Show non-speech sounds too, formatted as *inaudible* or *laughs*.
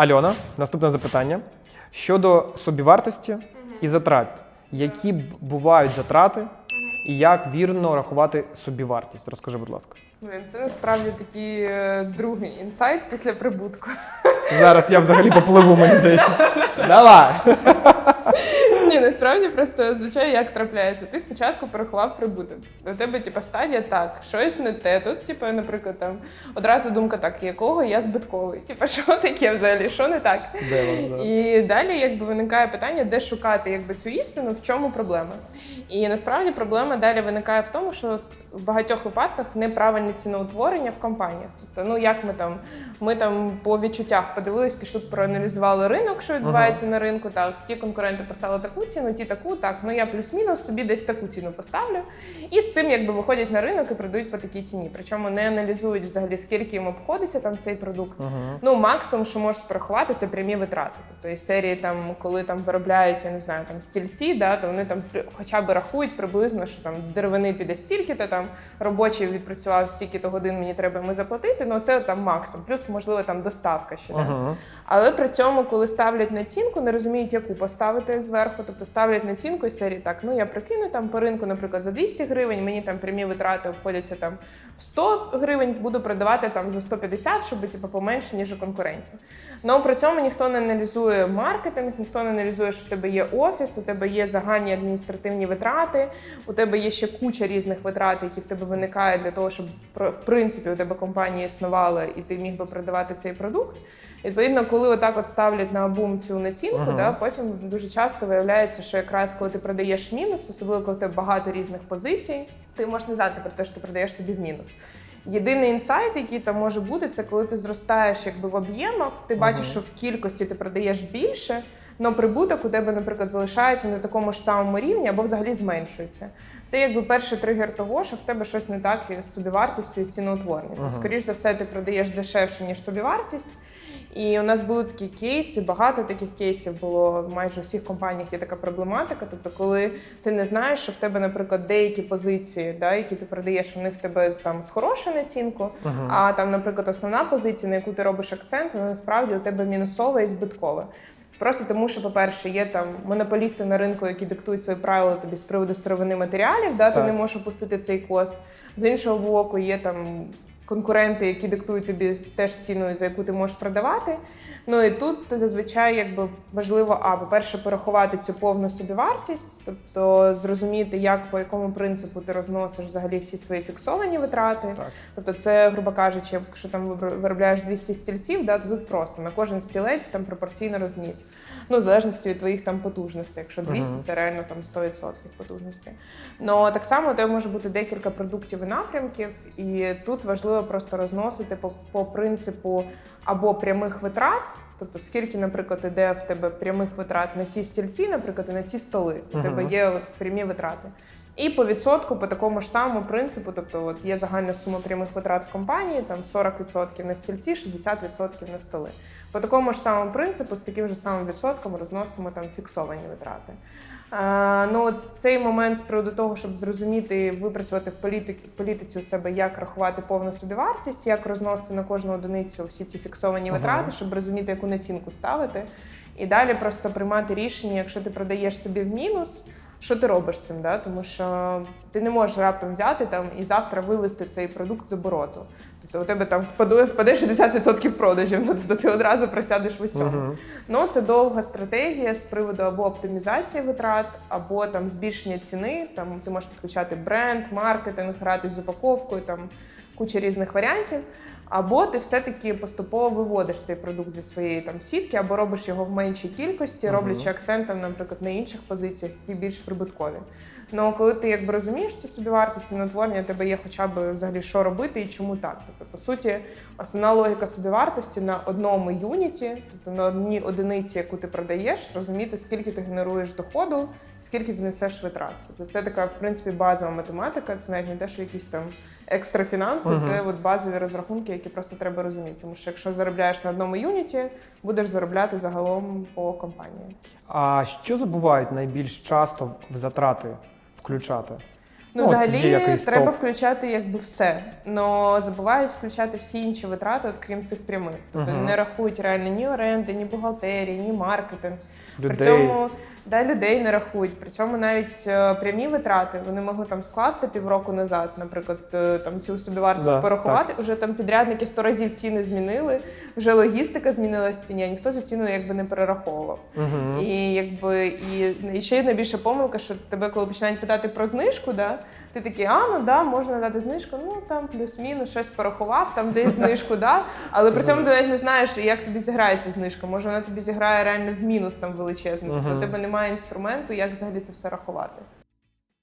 Альона, наступне запитання. Щодо собівартості і затрат, які бувають затрати, і як вірно рахувати собівартість? Розкажи, будь ласка. Блін, це насправді такий е, другий інсайт після прибутку. Зараз я взагалі попливу, мені здається. Давай. *laughs* Ні, насправді просто звичайно як трапляється. Ти спочатку порахував прибуток. У тебе, типу, стадія так, щось не те. Тут, типу, наприклад, там одразу думка так, якого я збитковий. Типу, що таке взагалі, що не так? Де да. І далі якби виникає питання, де шукати якби цю істину, в чому проблема. І насправді проблема далі виникає в тому, що в багатьох випадках неправильне ціноутворення в компаніях. Тобто, ну як ми там, ми там по відчуттях подивились, пішли проаналізували ринок, що відбувається на ринку. Так, ті конкуренти поставили таку ціну, ті таку, так. Ну я плюс-мінус собі десь таку ціну поставлю. І з цим якби виходять на ринок і продають по такій ціні. Причому не аналізують взагалі, скільки їм обходиться там цей продукт. Мгм. Ну, максимум, що можуть порахувати, це прямі витрати. Тобто із серії, там, коли там виробляють, я не знаю, там стільці, да, то вони там хоча б рахують приблизно, що там деревини піде стільки, то там робочий відпрацював стільки-то годин, мені треба йому заплатити. Ну це там максимум. Плюс, можливо, там доставка ще. Да. Мгм. Але при цьому, коли ставлять націнку, не розуміють, яку поставити зверху. Тобто ставлять націнку із серії так. Ну я прикину там по ринку, наприклад, за 200 гривень. Мені там прямі витрати обходяться там в 100 гривень, буду продавати там за 150, щоб типу, поменше ніж у конкурентів. Ну при цьому ніхто не аналізує маркетинг, ніхто не аналізує, що в тебе є офіс, у тебе є загальні адміністративні витрати, у тебе є ще куча різних витрат, які в тебе виникають для того, щоб в принципі у тебе компанія існувала і ти міг би продавати цей продукт. Відповідно, коли отак от ставлять на бум цю націнку, Ага. да, потім дуже часто виявляється, що якраз коли ти продаєш в мінус, особливо коли в тебе багато різних позицій, ти можеш не знати про те, що ти продаєш собі в мінус. Єдиний інсайт, який там може бути, це коли ти зростаєш якби в об'ємах, ти бачиш, що в кількості ти продаєш більше, але прибуток у тебе, наприклад, залишається на такому ж самому рівні або взагалі зменшується. Це якби перший тригер того, що в тебе щось не так із собівартістю і з ціноутворенням. Ага. Скоріш за все, ти продаєш дешевше, ніж собівартість. І у нас були такі кейси, багато таких кейсів було майже у всіх компаніях є така проблематика. Тобто, коли ти не знаєш, що в тебе, наприклад, деякі позиції, да, які ти продаєш, вони в тебе там з хорошою націнку, Мгм. а там, наприклад, основна позиція, на яку ти робиш акцент, вона насправді у тебе мінусова і збиткова. Просто тому, що, по-перше, є там монополісти на ринку, які диктують свої правила тобі з приводу сировини матеріалів, да, ти Так. не можеш опустити цей кост. З іншого боку, є там конкуренти, які диктують тобі теж ціну, за яку ти можеш продавати. Ну і тут зазвичай якби важливо, а по-перше, порахувати цю повну собівартість, тобто зрозуміти, як по якому принципу ти розносиш взагалі всі свої фіксовані витрати. Так. Тобто, це, грубо кажучи, якщо там виробляєш 200 стільців, да, то тут просто на кожен стілець там пропорційно розніс. Ну, в залежності від твоїх там потужностей. Якщо 200, Мгм. це реально там 100% потужності. Ну так само у тебе може бути декілька продуктів і напрямків, і тут важливо просто розносити по, по принципу або прямих витрат, тобто скільки, наприклад, іде в тебе прямих витрат на ці стільці, наприклад, і на ці столи. У тебе є от прямі витрати. І по відсотку по такому ж самому принципу, тобто от є загальна сума прямих витрат в компанії, там 40% на стільці, 60% на столи. По такому ж самому принципу, з таким же самим відсотком розносимо там фіксовані витрати. Е, ну, цей момент з приводу того, щоб зрозуміти випрацювати в, політик, в політиці у себе, як рахувати повну собівартість, як розносити на кожну одиницю всі ці фіксовані Ага. витрати, щоб розуміти, яку націнку ставити. І далі просто приймати рішення, якщо ти продаєш собі в мінус, що ти робиш з цим? Да? Тому що ти не можеш раптом взяти там і завтра вивести цей продукт з обороту. Тобто у тебе там впаде, впаде 60% продажів, *laughs* ну, тобто ти одразу просядеш в усьому. Мгм. Ну, це довга стратегія з приводу або оптимізації витрат, або там збільшення ціни. Там ти можеш підключати бренд, маркетинг, грати з упаковкою, там куча різних варіантів. Або ти все-таки поступово виводиш цей продукт зі своєї там сітки, або робиш його в меншій кількості, роблячи акцентом, наприклад, на інших позиціях, які більш прибуткові. Ну коли ти якби розумієш цю собівартість ціноутворення, у тебе є хоча б взагалі що робити і чому так. Тобто, по суті, основна логіка собівартості на одному юніті, тобто на одній одиниці, яку ти продаєш, розуміти, скільки ти генеруєш доходу, скільки ти несеш витрат. Тобто це така, в принципі, базова математика. Це навіть не те, що якісь там екстра фінанси, Мгм. це от базові розрахунки, які просто треба розуміти. Тому що якщо заробляєш на одному юніті, будеш заробляти загалом по компанії. А що забувають найбільш часто в затрати включати? Ну, от взагалі якийсь треба топ. включати якби все. але забувають включати всі інші витрати, от крім цих прямих. Тобто Мгм. не рахують реально ні оренди, ні бухгалтерії, ні маркетинг. При людей. цьому да, людей не рахують. При цьому навіть е, прямі витрати вони могли там скласти півроку назад, наприклад, е, там цю собівартість Да, порахувати. Уже там підрядники сто разів ціни змінили, вже логістика змінилась в ціні, а ніхто цю ціну якби не перераховував. Мгм. І якби і, і ще найбільша помилка, що тебе, коли починають питати про знижку, да, ти такий, а ну да, можна дати знижку, ну там плюс-мінус щось порахував, там десь знижку, да. Але при цьому ти навіть не знаєш, як тобі зіграється знижка. Може вона тобі зіграє реально в мінус там величезний. Тобто тебе немає інструменту, як взагалі це все рахувати.